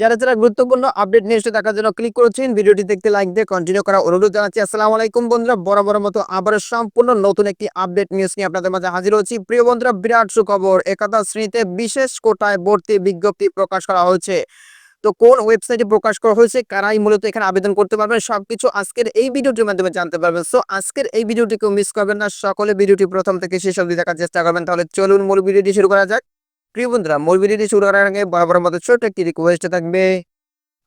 যারা যারা গুরুত্বপূর্ণ আপডেট নিউজটা দেখার জন্য ক্লিক করেছেন, ভিডিওটি দেখতে লাইক দিয়ে কন্টিনিউ করা অনুরোধ জানাচ্ছি। আসসালামু আলাইকুম বন্ধুরা বরাবর মতো আবার সম্পূর্ণ নতুন একটি আপডেট নিউজ নিয়ে আপনাদের মাঝে হাজির হচ্ছি। প্রিয় বন্ধুরা, বিরাট সুখবর, একাদশ শ্রেণীতে বিশেষ কোটায় ভর্তি বিজ্ঞপ্তি প্রকাশ করা হয়েছে। তো কোন ওয়েবসাইটে প্রকাশ করা হয়েছে, কারাই মূলত এখানে আবেদন করতে পারবেন, সবকিছু আজকের এই ভিডিওটির মাধ্যমে জানতে পারবেন। সো আজকের এই ভিডিওটিকেও মিস করবেন না, সকলে ভিডিওটি প্রথম থেকে শেষ অবধি দেখার চেষ্টা করবেন। তাহলে চলুন মূল ভিডিওটি শুরু করা যাক। প্রিয় বন্ধুরা, মূল ভিডিওটি শুরু করার আগে বরাবর মতো ছোট একটি রিকোয়েস্ট থাকবে।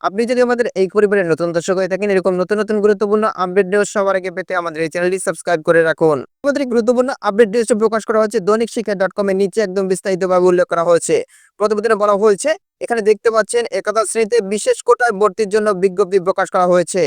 আপনি যদি আমাদের এই পরিবারের নতুন দর্শক হয়ে থাকেন, এরকম নতুন নতুন গুরুত্বপূর্ণ আপডেট নিউজ সবার আগে পেতে আমাদের এই চ্যানেলটি সাবস্ক্রাইব করে রাখুন। আমাদের গুরুত্বপূর্ণ আপডেট নিউজ প্রকাশ করা হয়েছে দৈনিক শিক্ষা ডট কম এর নিচে একদম বিস্তারিতভাবে উল্লেখ করা হয়েছে। প্রতিবেদনে বলা হয়েছে, এখানে দেখতে পাচ্ছেন একাদশ শ্রেণীতে বিশেষ কোটায় ভর্তির জন্য বিজ্ঞপ্তি প্রকাশ করা হয়েছে।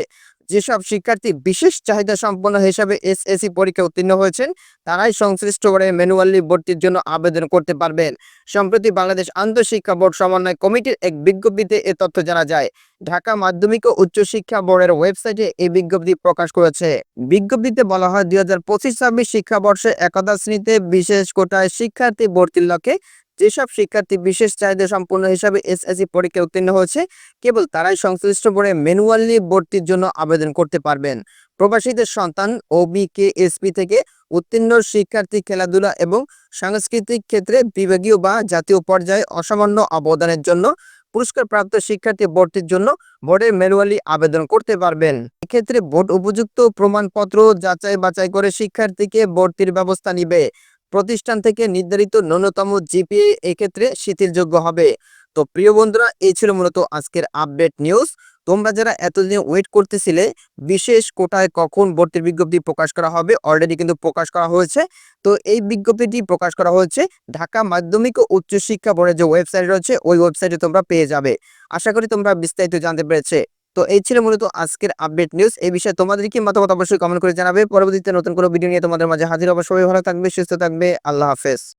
যেসব শিক্ষার্থী বিশেষ চাহিদা সম্পন্ন হিসাবে এসএসসি পরীক্ষা উত্তীর্ণ হয়েছেন, তারাই সংশ্লিষ্ট বোর্ডে ম্যানুয়ালি ভর্তির জন্য আবেদন করতে পারবেন। সম্প্রতি বাংলাদেশ আন্তঃশিক্ষা বোর্ড সমন্বয় কমিটির এক বিজ্ঞপ্তিতে এ তথ্য জানা যায়। ঢাকা মাধ্যমিক ও উচ্চশিক্ষা বোর্ডের ওয়েবসাইটে এই বিজ্ঞপ্তি প্রকাশ করেছে। বিজ্ঞপ্তিতে বলা হয়, দুই হাজার পঁচিশ ছাব্বিশ শিক্ষাবর্ষে একাদশ শ্রেণীতে বিশেষ কোটায় শিক্ষার্থী ভর্তির লক্ষ্যে যেসব শিক্ষার্থী বিশেষ চাহিদা সম্পূর্ণ হিসাবে এসএসসি পরীক্ষায় উত্তীর্ণ হয়েছে, কেবল তারাই সংশ্লিষ্ট বোর্ডে ম্যানুয়ালি ভর্তির জন্য আবেদন করতে পারবেন। প্রবাসীদের সন্তান ওবিকেএসপি থেকে উত্তীর্ণ শিক্ষার্থী খেলাধুলা এবং সাংস্কৃতিক ক্ষেত্রে বিভাগীয় বা জাতীয় পর্যায়ে অসামান্য অবদানের জন্য পুরস্কারপ্রাপ্ত শিক্ষার্থী ভর্তির জন্য বোর্ডে ম্যানুয়ালি আবেদন করতে পারবেন। এক্ষেত্রে বোর্ড উপযুক্ত প্রমাণপত্র যাচাই বাছাই করে শিক্ষার্থীকে ভর্তির ব্যবস্থা নিবে। প্রতিষ্ঠান থেকে নির্ধারিত ন্যূনতম জিপিএ এক্ষেত্রে শিথিলযোগ্য হবে। তো প্রিয় বন্ধুরা, এই ছিল মূলত আজকের আপডেট নিউজ। তোমরা যারা এতদিন ওয়েট করতেছিলে, বিশেষ কোটায় কখন ভর্তির বিজ্ঞপ্তি প্রকাশ করা হবে অলরেডি কিন্তু প্রকাশ করা হয়েছে। তো এই বিজ্ঞপ্তিটি প্রকাশ করা হয়েছে ঢাকা মাধ্যমিক ও উচ্চশিক্ষা বোর্ডের যে ওয়েবসাইট রয়েছে, ওই ওয়েবসাইটে তোমরা পেয়ে যাবে। আশা করি তোমরা বিস্তারিত জানতে পেরেছে। তো এই ছিল মূলত আজকের আপডেট নিউজ এই বিষয়ে তোমাদের কি মতামত অবশ্যই কমেন্ট করে জানাবে। পরবর্তীতে নতুন কোনো ভিডিও নিয়ে তোমাদের মাঝে হাজির সবাই ভালো থাকবে, সুস্থ থাকবে। আল্লাহ হাফেজ।